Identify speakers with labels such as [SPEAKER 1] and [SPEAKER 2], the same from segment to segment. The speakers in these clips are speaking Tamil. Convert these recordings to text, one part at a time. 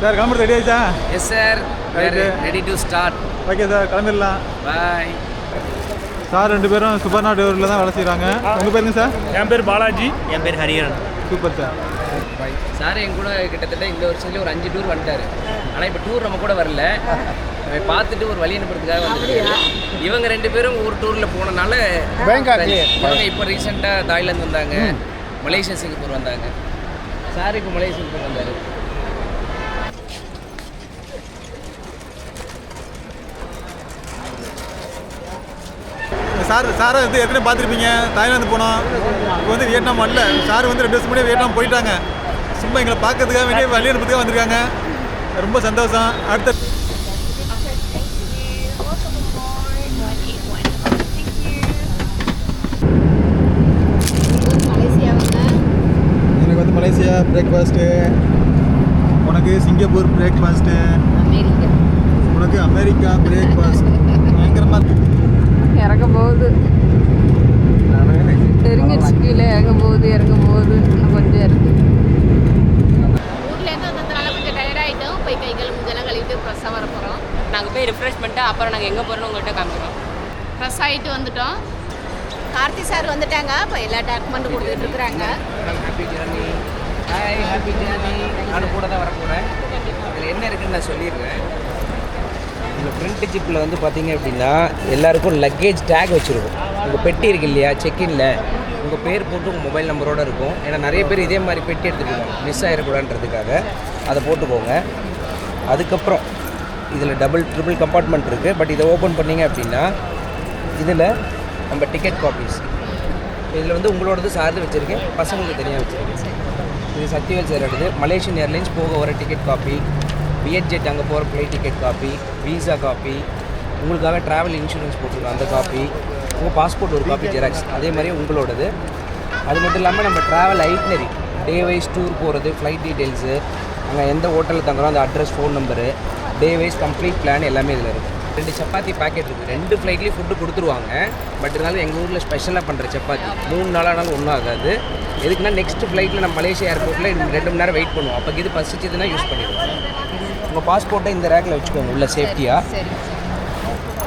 [SPEAKER 1] சார் கிளம்புறது ரெடி ஆயிடுச்சா?
[SPEAKER 2] Yes sir. Ready to start
[SPEAKER 1] okay sir கிளம்பிடலாம்.
[SPEAKER 2] பாய்
[SPEAKER 1] சார் ரெண்டு பேரும் சுபர்ணா டெலிவரியில் தான் வேலை செய்கிறாங்க உங்கள் பேருங்க சார்
[SPEAKER 3] என் பேர் பாலாஜி.
[SPEAKER 2] என் பேர் ஹரியன்.
[SPEAKER 1] சூப்பர் சார்
[SPEAKER 2] சார் என் கூட கிட்டத்தட்ட இந்த வருஷத்துலேயே ஒரு அஞ்சு டூர் வந்துட்டாரு. ஆனால் இப்போ டூர் நம்ம கூட வரல. பார்த்துட்டு ஒரு வழி அனுப்புறதுக்காக வந்துருக்காரு. இவங்க ரெண்டு பேரும் ஒரு டூரில் போனனால இவங்க இப்போ ரீசெண்டாக தாய்லாந்து வந்தாங்க. மலேசியா சிங்கப்பூர் வந்தாங்க. சார் இப்போ மலேசியா சிங்கப்பூர் வந்தார்.
[SPEAKER 1] சார் சாரை வந்து ஏற்கனவே பார்த்துருப்பீங்க? தாய்லாந்து போனோம். இப்போ வந்து வியட்நாம் வரல. சார் வந்து ரெண்டு வருஷம் முன்னாடி வியட்நாம் போயிட்டாங்க. சும்மா எங்களை பார்க்கறதுக்காக வேண்டிய வழி அனுப்புறதுக்காக வந்திருக்காங்க. ரொம்ப சந்தோஷம். அடுத்த
[SPEAKER 4] மலேசியாவுங்க
[SPEAKER 1] எனக்கு வந்து மலேசியா பிரேக்ஃபாஸ்ட்டு உனக்கு சிங்கப்பூர் பிரேக்ஃபாஸ்ட்டு உனக்கு அமெரிக்கா பிரேக்ஃபாஸ்ட் பயங்கரமாக
[SPEAKER 4] இறங்க போகுது தெரிஞ்சிருச்சு கீழே இறங்க போகுது இறங்க போகுது இன்னும் கொஞ்சம் இருக்கு.
[SPEAKER 5] ஊர்லேருந்து வந்ததுனால கொஞ்சம் டயர்ட் ஆகிட்டோம் போய் கை கால் மூஞ்செல்லாம் கழுவிட்டு ஃப்ரெஷ்ஷாக வர போகிறோம்
[SPEAKER 6] நாங்கள் போய் ரிஃப்ரெஷ் பண்ணிட்டு அப்புறம் நாங்கள் எங்கே போகிறோம் உங்கள்கிட்ட காமிக்கிறோம்.
[SPEAKER 5] ஃப்ரெஷ் ஆகிட்டு வந்துட்டோம். கார்த்தி சார் வந்துட்டாங்க. இப்போ எல்லா டாக்குமெண்ட் கொடுத்துட்டு இருக்கிறாங்க.
[SPEAKER 2] Happy journey hi happy journey நானும் கூட தான் வரப்போகிறேன் இதில் என்ன இருக்குன்னு நான் சொல்லிடுறேன். இந்த ஃப்ரண்ட் ஜிப்பில் வந்து பார்த்தீங்க அப்படின்னா எல்லாருக்கும் லக்கேஜ் டேக் வச்சுருக்கும். உங்கள் பெட்டி இருக்கு இல்லையா? செக்இனில் உங்கள் பேர் போட்டு உங்கள் மொபைல் நம்பரோடு இருக்கும். ஏன்னா நிறைய பேர் இதே மாதிரி பெட்டி எடுத்துருக்காங்க மிஸ் ஆகிடக்கூடாதுன்றதுக்காக அதை போட்டுக்கோங்க. அதுக்கப்புறம் இதில் டபுள் ட்ரிபிள் கம்பார்ட்மெண்ட் இருக்குது பட் இதை ஓப்பன் பண்ணீங்க அப்படின்னா இதில் நம்ம டிக்கெட் காப்பீஸ் இதில் வந்து உங்களோடது சார்ந்து வச்சுருக்கேன். பசங்களுக்கு தனியாக வச்சுருக்கேன். இது சக்திவேல் சார் எடுத்து மலேசியன் ஏர்லைன்ஸ் போக வர டிக்கெட் காப்பி வியட்ஜெட் அங்கே போகிற flight ticket copy visa copy உங்களுக்காக ட்ராவல் இன்சூரன்ஸ் போட்டிருக்கோம் அந்த காப்பி உங்கள் பாஸ்போர்ட் ஒரு காப்பி ஜெராக்ஸ் அதே மாதிரி உங்களோடது. அது மட்டும் இல்லாமல் நம்ம travel itinerary day wise tour போகிறது ஃப்ளைட் டீட்டெயில்ஸு அங்கே எந்த ஹோட்டலில் தங்குறோம் அந்த address phone number day wise complete plan எல்லாமே இதில் இருக்குது ரெண்டு சப்பாத்தி பாக்கெட் இருக்குது ரெண்டு ஃப்ளைட்லேயும் ஃபுட்டு கொடுத்துருவாங்க. பட் இருந்தாலும் எங்கள் ஊரில் ஸ்பெஷலாக பண்ணுற சப்பாத்தி மூணு நாளானாலும் ஒன்றும் ஆகாது. எதுக்குன்னா நெக்ஸ்ட் ஃப்ளைட்டில் நம்ம மலேசியா ஏர்போர்ட்டில் ரெண்டு மணி நேரம் வெயிட் பண்ணுவோம். அப்போ இது பசிச்சதுன்னா யூஸ் பண்ணிடுவோம். உங்கள் பாஸ்போர்ட்டை இந்த ரேக்கில் வச்சுக்கோங்க உள்ள சேஃப்டியாக
[SPEAKER 4] சரி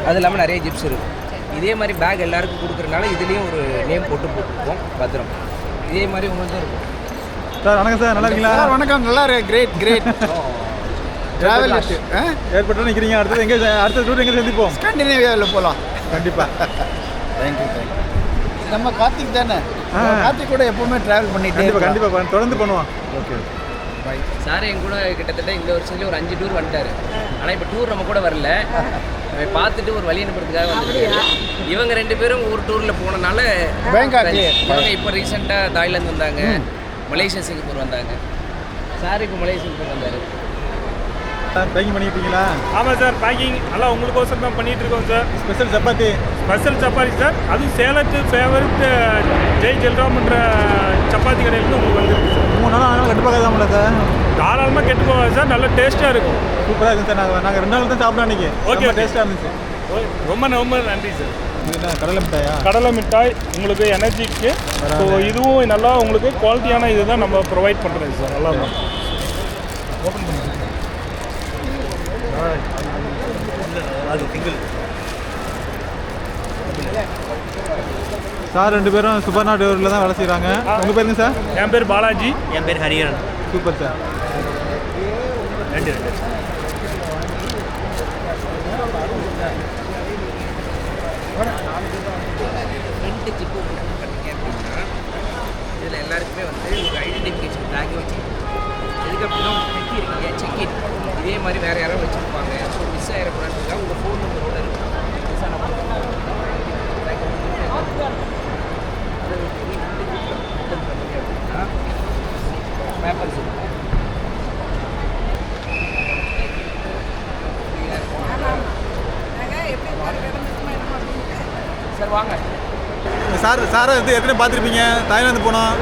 [SPEAKER 2] அது இல்லாமல் நிறைய ஜிப்ஸ் இருக்கும் இதே மாதிரி பேக் எல்லாருக்கும் கொடுக்குறனால இதுலேயும் ஒரு நேம் போட்டு போட்டுருப்போம் பத்திரம். இதே மாதிரி உங்களுக்கு இருக்கும்.
[SPEAKER 1] சார் வணக்கம் சார் நல்லா இருக்கீங்களா?
[SPEAKER 7] வணக்கம். நல்லா இருக்கு கிரேட் கிரேட் டிராவல்
[SPEAKER 1] ஏற்பட்டு நிற்கிறீங்க அடுத்தது எங்கே அடுத்த டூர் எங்கே சந்திப்போம்?
[SPEAKER 7] ஸ்காண்டினேவியாவில் போகலாம்
[SPEAKER 1] கண்டிப்பாக
[SPEAKER 7] தேங்க்யூ தேங்க்யூ நம்ம கார்த்திக் தானே. கார்த்திக் கூட எப்பவுமே டிராவல் பண்ணிட்டே
[SPEAKER 1] கண்டிப்பாக. கண்டிப்பாக தொடர்ந்து பண்ணுவோம். ஓகே.
[SPEAKER 2] சார் என் கூட கிட்டத்தட்ட இந்த வருஷத்துலேயே ஒரு அஞ்சு டூர் வந்துட்டாரு. ஆனால் இப்போ டூர் நம்ம கூட வரல. பார்த்துட்டு ஒரு வழி அனுப்புறதுக்காக வந்துருக்காரு. இவங்க ரெண்டு பேரும் ஒரு டூரில் போனனால. இவங்க இப்போ ரீசெண்டாக தாய்லாந்து வந்தாங்க. மலேசியா சிங்கப்பூர் வந்தாங்க. சார் இப்போ மலேசியா சிங்கப்பூர் வந்தார்.
[SPEAKER 1] சார் பேக்கிங் பண்ணிக்கிட்டீங்களா
[SPEAKER 3] ஆமாம் சார் பேக்கிங் எல்லாம் உங்களுக்கோசரம் தான் பண்ணிட்டு இருக்கோம் sir.
[SPEAKER 1] Special chapati.
[SPEAKER 3] Special chapati sir. அதுவும் சேலத்து ஃபேவரட் ஜெய் ஜெல்ராம்ன்ற சப்பாத்தி கடையிலேருந்து உங்களுக்கு வந்துருக்கு சார்.
[SPEAKER 1] மூணு நாள் ஆனாலும் தாமல சார்.
[SPEAKER 3] தாராளமாக கெட்டு போகாது சார் நல்ல டேஸ்ட்டாக இருக்கும்.
[SPEAKER 1] சூப்பராக இருக்கும் சார். நாங்கள் நாங்கள் ரெண்டு நாள் தான் சாப்பிட்டோம் அன்றைக்கி ஓகே. டேஸ்ட்டாக இருந்துச்சு.
[SPEAKER 3] ரொம்ப ரொம்ப நன்றி சார்.
[SPEAKER 1] கடலை மிட்டாயா?
[SPEAKER 3] கடலை மிட்டாய் உங்களுக்கு எனர்ஜிக்கு ஸோ இதுவும் நல்லா உங்களுக்கு குவாலிட்டியான இது தான் நம்ம ப்ரொவைட் பண்ணுறது சார். நல்லா இருக்கும்.
[SPEAKER 1] சார் ரெண்டு பேரும் சுபர்ணா டெலிவரியில் தான் வேலை செய்கிறாங்க உங்கள் பேருங்க சார்?
[SPEAKER 3] என் பேர் பாலாஜி.
[SPEAKER 2] என் பேர் ஹரியன்
[SPEAKER 1] சூப்பர் சார்.
[SPEAKER 3] ரெண்டு ரெண்டு
[SPEAKER 2] ஃப்ரண்ட் ஜிப்பு இதில் எல்லாருக்குமே வந்து ஒரு ஐடென்டிஃபிகேஷன் டேக் வச்சுருக்கோம் எதுக்கு அப்படின்னா பெட்டி இருக்கீங்க செக்இன் இதே மாதிரி வேறு யாரோ வச்சுருப்பாங்க ஸோ மிஸ் ஆகிடக்கூடாதுக்காக உங்கள் ஃபோன் நம்பரோட இருக்கும் மிஸ் ஆன பேப்பர்ஸ் சார் வாங்க.
[SPEAKER 1] சார் சாரை வந்து ஏற்கனவே பார்த்துருப்பீங்க? தாய்லாந்து போனோம்.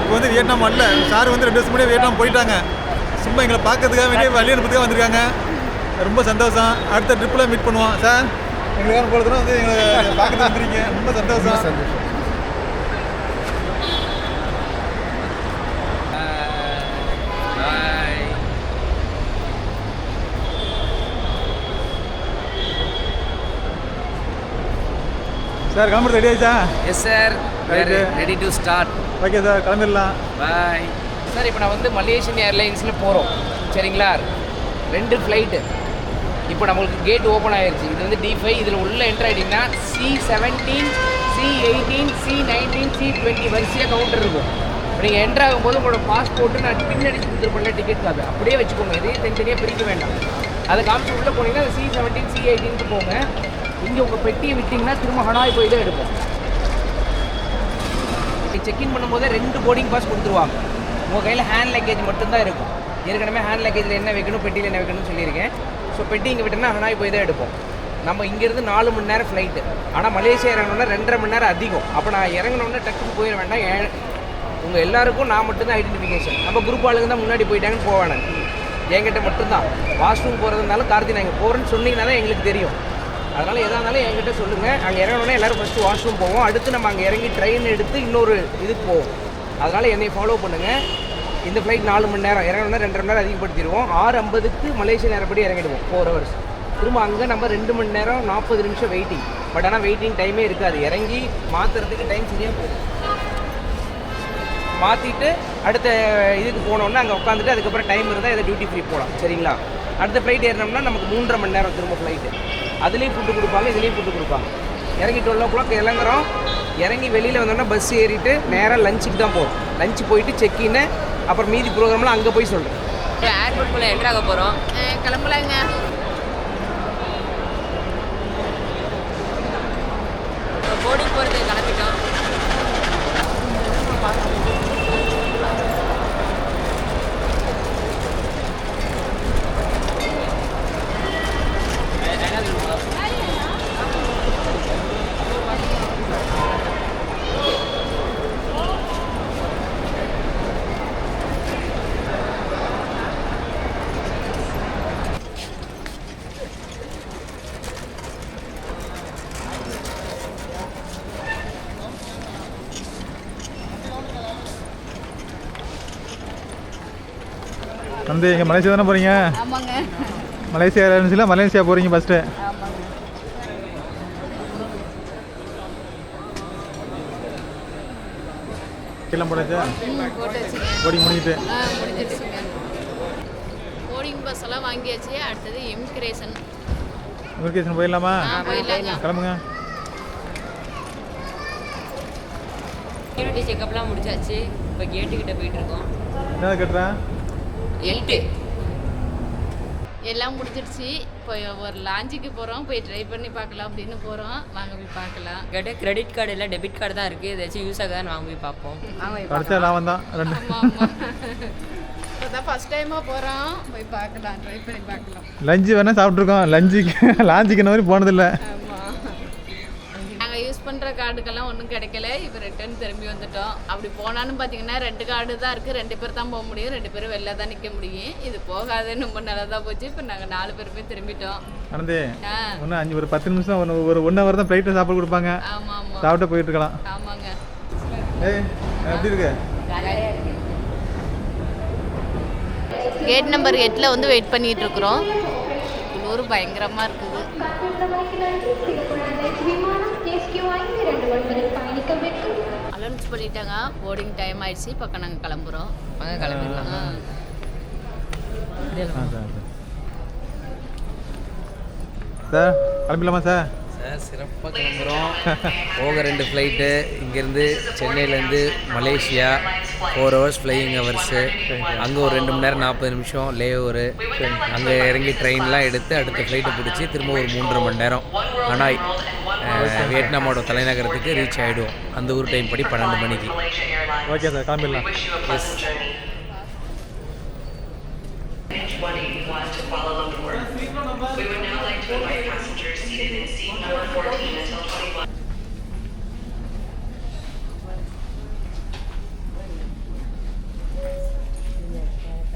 [SPEAKER 1] இப்போ வந்து வியட்நாம் வரல. சார் வந்து ரெண்டு வருஷம் முன்னாடி வியட்நாம் போயிட்டாங்க. சும்மா எங்களை பார்க்கறதுக்காக வேண்டிய வழி அனுப்புறதுக்காக வந்திருக்காங்க. ரொம்ப சந்தோஷம். அடுத்த ட்ரிப்பில் மீட் பண்ணுவோம். சார் எங்களுக்கான போகிறதுனா வந்து எங்களை பார்க்கறது வந்துருக்கீங்க. ரொம்ப சந்தோஷம்
[SPEAKER 7] சந்தோஷம்.
[SPEAKER 1] சார் கிளம்புறது ரெடி ஆயிடுச்சா
[SPEAKER 2] yes sir. Ready to start
[SPEAKER 1] okay sir கிளம்பிடலாம்.
[SPEAKER 2] பாய் சார் இப்போ நான் வந்து மலேசியன் ஏர்லைன்ஸில் போகிறோம் சரிங்களா? ரெண்டு ஃப்ளைட்டு இப்போ நம்மளுக்கு கேட் ஓப்பன் ஆயிருச்சு. இது வந்து டி ஃபைவ் இதில் உள்ள enter ஆகிட்டிங்கன்னா C seventeen C eighteen C nineteen C twenty வரிசையாக கவுண்டர் இருக்கும். நீங்கள் என்ட்ரு ஆகும்போது உங்களோட பாஸ்போர்ட்டு நான் பின்னடிச்சு கொடுத்துருப்பேன்ல டிக்கெட் கார்டு அப்படியே வச்சுக்கோங்க. எதையும் தனித்தனியாக பிரிக்க வேண்டாம். அதை காமிச்சு உள்ளே போனீங்கன்னா சி செவன்டீன் சி எயிட்டீனுக்கு போங்க. இங்கே உங்கள் பெட்டியை விட்டிங்கன்னா திரும்ப ஹனாய் போய் தான் எடுப்போம். செக்இன் பண்ணும்போது ரெண்டு போர்டிங் பாஸ் கொடுத்துருவாங்க. உங்கள் கையில் ஹேண்ட் லக்கேஜ் மட்டும்தான் இருக்கும். ஏற்கனவே ஹேண்ட் லக்கேஜில் என்ன வைக்கணும் பெட்டியில் என்ன வைக்கணும்னு சொல்லியிருக்கேன். ஸோ பெட்டி இங்கே விட்டோம்னா ஹனாய் போய் தான் எடுப்போம். நம்ம இங்கேருந்து நாலு மணி நேரம் ஃப்ளைட்டு ஆனால் மலேசியா இறங்கணுன்னா ரெண்டரை மணி நேரம் அதிகம். அப்போ நான் இறங்கினோடனே டக்குன்னு போயிட வேண்டாம். ஏ- உங்கள் எல்லாருக்கும் நான் மட்டும்தான் ஐடென்டிஃபிகேஷன் நம்ம குரூப் ஆளுங்க தான் முன்னாடி போயிட்டாங்கன்னு போவேன் என்கிட்ட மட்டும்தான். வாஷ்ரூம் போகிறதுனால கார்த்தி நான் இங்கே போகிறேன்னு சொன்னீங்கன்னா தான் எங்களுக்கு தெரியும். அதனால் எதாக இருந்தாலும் என்கிட்ட சொல்லுங்கள் அங்கே இறங்கணுன்னா எல்லோரும் ஃபஸ்ட்டு வாஷ்ரூம் போவோம். அடுத்து நம்ம அங்கே இறங்கி ட்ரெயின் எடுத்து இன்னொரு இதுக்கு போவோம். அதனால் என்னை ஃபாலோ பண்ணுங்கள் இந்த ஃப்ளைட் நாலு மணி நேரம். இறங்கணும்னா ரெண்டரை மணி நேரம் அதிகப்படுத்திடுவோம். ஆறு ஐம்பதுக்கு மலேசியா நேரப்படி இறங்கிடுவோம். ஃபோர் ஹவர்ஸ் திரும்ப அங்கே நம்ம ரெண்டு மணி நேரம் நாற்பது நிமிஷம் வெயிட்டிங் பட் ஆனால் வெயிட்டிங் டைமே இருக்காது. இறங்கி மாற்றுறதுக்கு டைம் சரியாக போகும். மாற்றிட்டு அடுத்த இதுக்கு போனோன்னா அங்கே உட்காந்துட்டு அதுக்கப்புறம் டைம் இருந்தால் இதை டியூட்டி ஃப்ரீ போகலாம் சரிங்களா? அடுத்த ஃப்ளைட் ஏறினோம்னா நமக்கு மூன்றரை மணி நேரம் திரும்ப ஃப்ளைட்டு அதுலேயும் ஃபுட்டு கொடுப்பாங்க இதுலேயும் ஃபுட்டு கொடுப்பாங்க. இறங்கி டுவெல் ஓ கிளாக் இறங்குறோம் இறங்கி வெளியில் வந்தோம்னா பஸ் ஏறிட்டு நேராக லஞ்சுக்கு தான் போகிறோம் லஞ்சு போயிட்டு செக்இன்னு அப்புறம் மீதி ப்ரோக்ராம்லாம் அங்கே போய் சொல்கிறேன்
[SPEAKER 6] இப்போ ஏர்போர்ட்குள்ளே ஆக போகிறோம்
[SPEAKER 5] கிளம்பலாங்க
[SPEAKER 6] போர்டிங் போகிறதுக்கு கிளம்பிட்டோம்
[SPEAKER 1] வந்து இங்கே மலேசியா தானே போகிறீங்க
[SPEAKER 5] ஆமாங்க.
[SPEAKER 1] மலேசியா ஏர்லைன்ஸில் மலேசியா போகிறீங்க ஃபஸ்ட்டு எல்லாம்
[SPEAKER 5] போட்டாச்சுங்க.
[SPEAKER 1] போடிங் முடிஞ்சிட்டு.
[SPEAKER 5] போர்டிங் பஸ் எல்லாம் வாங்கியாச்சு. அடுத்தது இமிக்ரேஷன்
[SPEAKER 1] இமிகிரேஷன் போயிடலாமா? கிளம்புங்க.
[SPEAKER 6] செக்யூரிட்டி செக்கப்லாம் முடிச்சாச்சு. இப்போ கேட்டுக்கிட்ட போயிட்டு இருக்கோம்.
[SPEAKER 1] என்ன கட்டுறேன்
[SPEAKER 6] எல்ட்டு.
[SPEAKER 5] எல்லாம் முடிஞ்சிடுச்சு. இப்போ ஒரு லாஞ்சுக்கு போகிறோம் போய் ட்ரை பண்ணி பார்க்கலாம் அப்படின்னு போகிறோம் வாங்க போய் பார்க்கலாம்.
[SPEAKER 6] கிட்ட கிரெடிட் கார்டு இல்லை டெபிட் கார்டு தான் இருக்குது ஏதாச்சும் யூஸ் ஆகுதான்னு வாங்க போய் பார்ப்போம்.
[SPEAKER 1] கடைசியாக நான் வந்தான் ரெண்டு.
[SPEAKER 5] ஆமாம் ஆமாம் இப்போ ஃபஸ்ட் டைமாக போகிறோம் போய் பார்க்கலாம். ட்ரை பண்ணி பார்க்கலாம்.
[SPEAKER 1] லஞ்சு வேணால் சாப்பிட்ருக்கோம் லஞ்சுக்கு லாஞ்சுக்கு இந்த மாதிரி போனதில்லை.
[SPEAKER 5] பண்ணுற கார்டுக்கெல்லாம் ஒன்றும் கிடைக்கல. இப்போ ரிட்டர்ன் திரும்பி வந்துட்டோம். அப்படி போனான்னு பார்த்தீங்கன்னா ரெண்டு கார்டு தான் இருக்குது ரெண்டு பேர் தான் போக முடியும். ரெண்டு பேரும் வெளில தான் நிற்க முடியும். இது போகாதே ரொம்ப நல்லதாக போச்சு. இப்போ நாங்கள் நாலு பேருமே திரும்பிட்டோம்.
[SPEAKER 1] ஆனந்தே
[SPEAKER 5] ஆ.
[SPEAKER 1] ஒன்று அஞ்சு ஒரு பத்து நிமிஷம் ஒன்று ஒரு ஒன் ஹவர் தான் ஃப்ளைட்டில் சாப்பாடு கொடுப்பாங்க.
[SPEAKER 5] ஆமாம் ஆமாம்
[SPEAKER 1] சாப்பிட்டு போயிட்டு இருக்கலாம்.
[SPEAKER 5] ஆமாங்க.
[SPEAKER 1] ஏய் எப்படி இருக்கு?
[SPEAKER 5] கேட் நம்பர் எட்டில் வந்து வெயிட் பண்ணிட்டு இருக்கிறோம். குளிர் பயங்கரமாக இருக்குது. அலௌன்ஸ் பண்ணிட்டாங்க. போர்டிங் டைம் ஆயிடுச்சு. இப்போ நாங்கள் கிளம்புறோம்.
[SPEAKER 6] வாங்க கிளம்பிடலாம்
[SPEAKER 1] சார் சார் கிளம்பிடலாமா சார்?
[SPEAKER 2] சிறப்பாக கிளம்புறோம். போக ரெண்டு ஃப்ளைட்டு இங்கேருந்து சென்னையிலேருந்து Malaysia four hours flying hours அங்கே ஒரு ரெண்டு மணி நேரம் நாற்பது நிமிஷம் லே ஓவரு அங்கே இறங்கி ட்ரெயின்லாம் எடுத்து அடுத்த ஃப்ளைட்டை பிடிச்சி திரும்ப ஒரு மூன்றரை மணி நேரம். ஹனாய் வியட்நாமோட தலைநகரத்துக்கு ரீச் ஆகிடுவோம் அந்த ஊர் டைம் படி பன்னெண்டு மணிக்கு.
[SPEAKER 1] ஓகே சார் கிளம்பிடலாம்.
[SPEAKER 2] எஸ்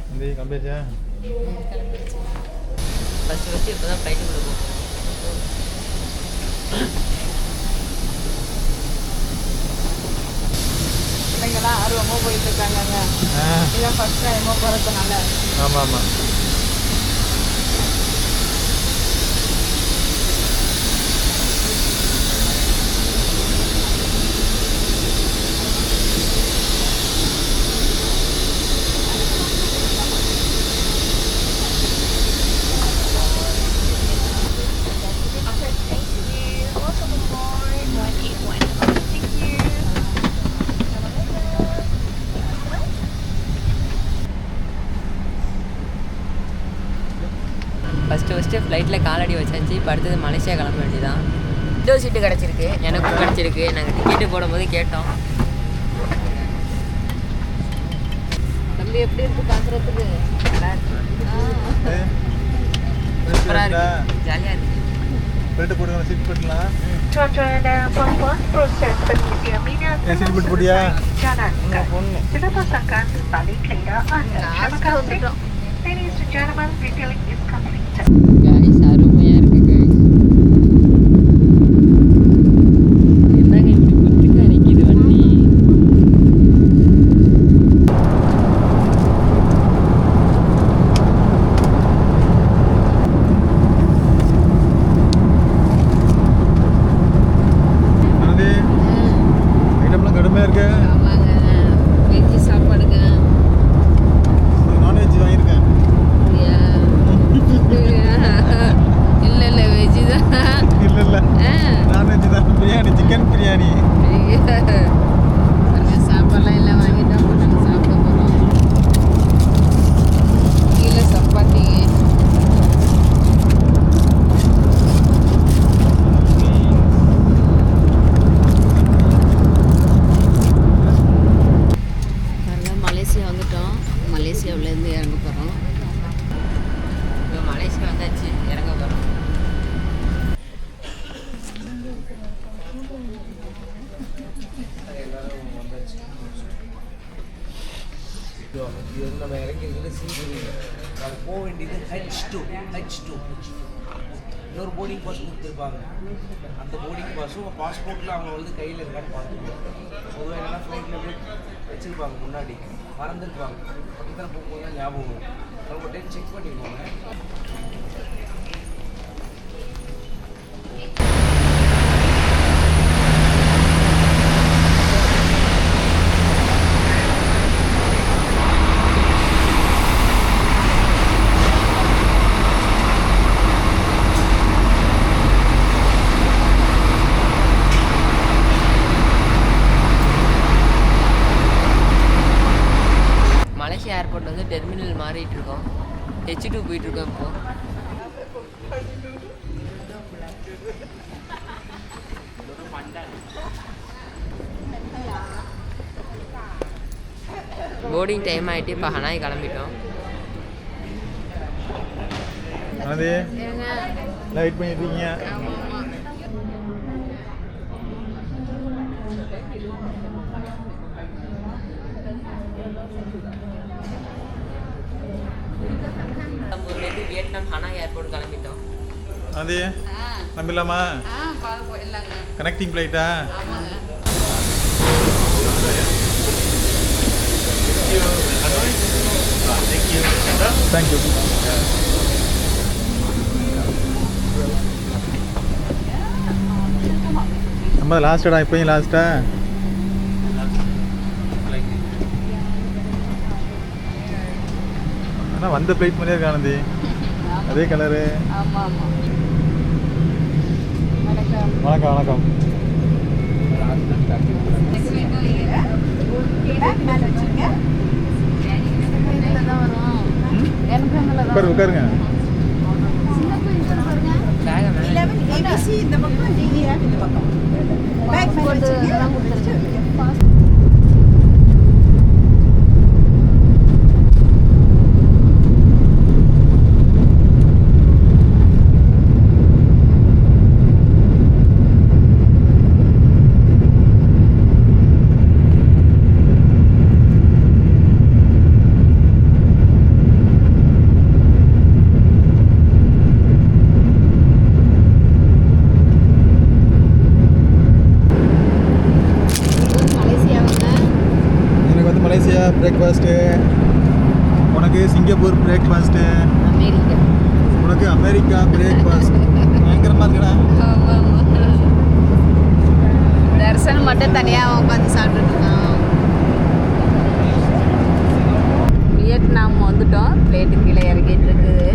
[SPEAKER 1] வந்து கிளம்பியாச்சா
[SPEAKER 6] ஃபஸ்ட்டு ஃபஸ்ட்டு இப்போ தான் ஃப்ளைட்டுக்குள்ளே போகும்
[SPEAKER 4] பிள்ளைங்களாம் ஆர்வமாக போயிட்டு இருக்காங்கங்க
[SPEAKER 1] ஆ
[SPEAKER 4] இதான் ஃபர்ஸ்ட் டைமாக போகிறதுனால
[SPEAKER 1] ஆமாம் ஆமாம்
[SPEAKER 6] ஃபஸ்ட்டு ஃப்ளைட்டில் காலடி வச்சாச்சு. இப்போ அடுத்தது மலேசியா கிளம்ப வேண்டியதான் விண்டோ சீட்டு கிடச்சிருக்கு. எனக்கும் கிடச்சிருக்கு. நாங்கள் டிக்கெட்டு போடும்போது கேட்டோம்.
[SPEAKER 5] தம்பி எப்படி இருக்கு பார்க்குறதுக்கு?
[SPEAKER 6] சூப்பராக இருக்குது ஜாலியாக இருக்குது
[SPEAKER 1] பெல்ட் போடுங்க சீட்.
[SPEAKER 2] technology. இன்னொரு போர்டிங் பாஸ் கொடுத்துருப்பாங்க. அந்த போர்டிங் பாஸும் பாஸ்போர்ட்டில் அவங்க வந்து கையில் இருக்கான்னு பார்த்துருப்பாங்க பொதுவாக என்னென்னா ஃப்ளைட்டில் போய் வச்சுருப்பாங்க முன்னாடி. மறந்துருப்பாங்க. பக்கத்தில் போகும்போது தான் ஞாபகம் வரும். அவங்க டைம் செக் பண்ணிக்கோங்க
[SPEAKER 6] மலேசியா ஏர்போர்ட் வந்து டெர்மினல் மாறிட்டு இருக்கோம் ஹெச் டூ போயிட்டு இருக்கோம் இப்போ. போர்டிங் டைம் ஆகிட்டு இப்போ ஹனாய் கிளம்பிட்டோம்.
[SPEAKER 1] லைட் பண்ணிட்டு இருக்கீங்க
[SPEAKER 5] ஆமாம்
[SPEAKER 6] ஊர்லேருந்து வியட்நாம் ஹனாய் ஏர்போர்ட் கிளம்பிட்டோம்.
[SPEAKER 1] அது நம்பிடலாமா? கனெக்டிங் ஃப்ளைட்டா தேங்க்யூ நம்ம லாஸ்டடா இப்போயும் லாஸ்ட்டா ஆனால் வந்த ஃப்ளைட் மாதிரியே ஆனந்தி அதே கலரு.
[SPEAKER 5] ஆமாம் ஆமாம் வணக்கம்.
[SPEAKER 1] வணக்கம் வணக்கம்
[SPEAKER 5] இதில் தான் வரும் எனக்கு அங்கே தான்
[SPEAKER 1] உட்காரு உட்காருங்க
[SPEAKER 6] பேகை மேலே
[SPEAKER 5] பாஸ்போர்ட் இதெல்லாம் கொடுத்துருக்கேன் மலேசியாவுங்க
[SPEAKER 1] எனக்கு வந்து மலேசியா பிரேக்ஃபாஸ்ட்டு உனக்கு சிங்கப்பூர் பிரேக்ஃபாஸ்ட்டு
[SPEAKER 5] அமெரிக்கா.
[SPEAKER 1] உனக்கு அமெரிக்கா பிரேக்ஃபாஸ்ட் பயங்கரமாக இருக்குடா.
[SPEAKER 5] தரிசனம் மட்டும் தனியாக உட்காந்து சாப்பிட்டுட்டு இருக்கான் வியட்நாம் வந்துட்டோம். பிளேட்டு கீழே இறங்கிட்டு இருக்குது.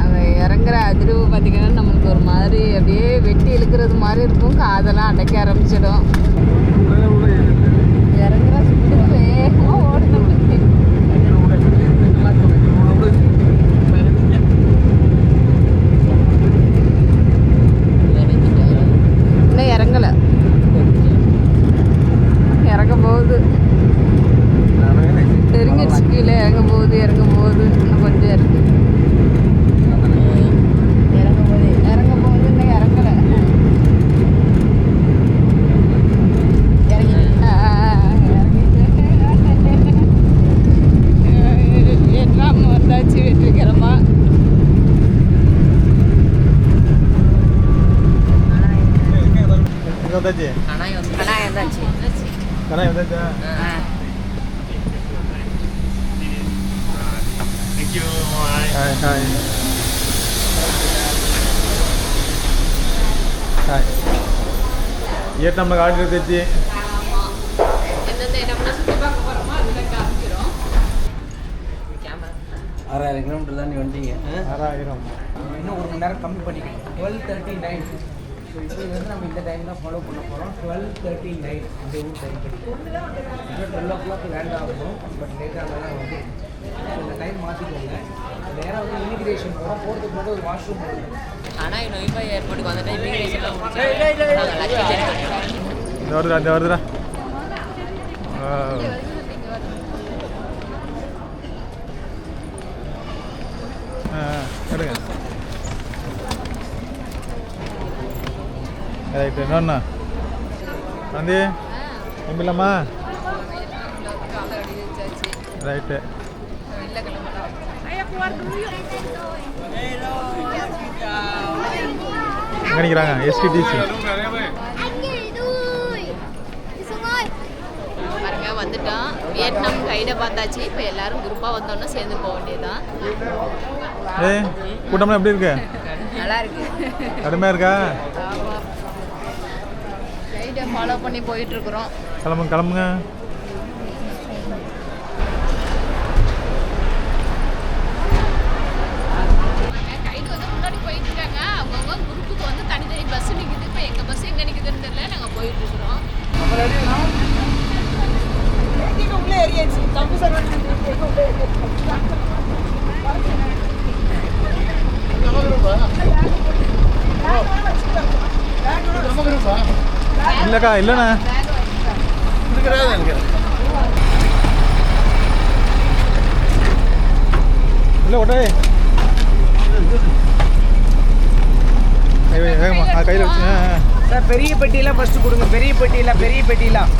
[SPEAKER 5] அங்கே இறங்குற அதிர்வு பார்த்திங்கன்னா நம்மளுக்கு ஒரு மாதிரி அப்படியே வெட்டி இழுக்கிறது மாதிரி இருக்கும். காதெல்லாம் அடைக்க ஆரம்பிச்சிடும். இறங்குற சுட்டு வேகமாக ஓடுது நம்மளுக்கு
[SPEAKER 1] இங்கே வந்தாச்சு
[SPEAKER 6] ஆனால் வந்து ஆனால் இருந்தாச்சு
[SPEAKER 1] கண்ணா வந்தாச்சா ஹாய் ஹாய் ஹாய்
[SPEAKER 5] சுற்றி பார்க்க போகிறோமோ அதில் காமிக்கிறோம்.
[SPEAKER 2] ஆறாயிரம் கிலோமீட்டர் தான் நீ வந்தீங்க.
[SPEAKER 1] ஆறாயிரம்.
[SPEAKER 2] இன்னும் ஒரு மணி நேரம் கம்மி பண்ணிக்கணும். டுவெல் தேர்ட்டி நைன் ஸோ இப்போ இது வந்து நம்ம இந்த டைம் தான் ஃபாலோ பண்ண போகிறோம் டுவெல் தேர்ட்டி நைன் ஊர் டைம் இப்போ டுவெல் ஓ கிளாக் லேண்ட் ஆகணும் பட் லேட்டாக தான் வந்து இந்த டைம் மாற்றிக்கோங்க நேராக வந்து இமிகிரேஷன் போகிறோம் போகிறதுக்கு முன்னாடி ஒரு வாஷ்ரூம் போகணும்.
[SPEAKER 6] ஆனால் நோய்பா ஏர்போர்ட்டுக்கு வந்துட்டு
[SPEAKER 1] இந்த வருதுடா இந்த வருதுடா. எடுங்க. ரைட்டு இன்னொன்று
[SPEAKER 5] அடி வச்சாச்சு
[SPEAKER 1] ரைட்டு எங்கே நிற்கிறாங்க எஸ்டிடிசி
[SPEAKER 5] வந்துட்டோம் வியட்நாம் கைடை பார்த்தாச்சு. இப்போ எல்லாரும் குரூப்பாக வந்தோன்னா சேர்ந்து போக வேண்டியதுதான்.
[SPEAKER 1] ஏய் கூட்டம்லாம் எப்படி இருக்கு?
[SPEAKER 5] நல்லா இருக்கு.
[SPEAKER 1] கடுமையாக இருக்கா?
[SPEAKER 5] கைடை ஃபாலோ பண்ணி போயிட்டு இருக்கிறோம்
[SPEAKER 1] கிளம்புங்க கிளம்புங்க.
[SPEAKER 5] கைடு வந்து
[SPEAKER 1] இல்லைக்கா இல்லைண்ணா. இல்லை ஒட்டே வேகமா கையில் வச்சு.
[SPEAKER 2] சார் பெரிய பெட்டியெல்லாம் ஃபஸ்ட்டு கொடுங்க. பெரிய பெட்டியில் பெரிய பெட்டியெல்லாம்.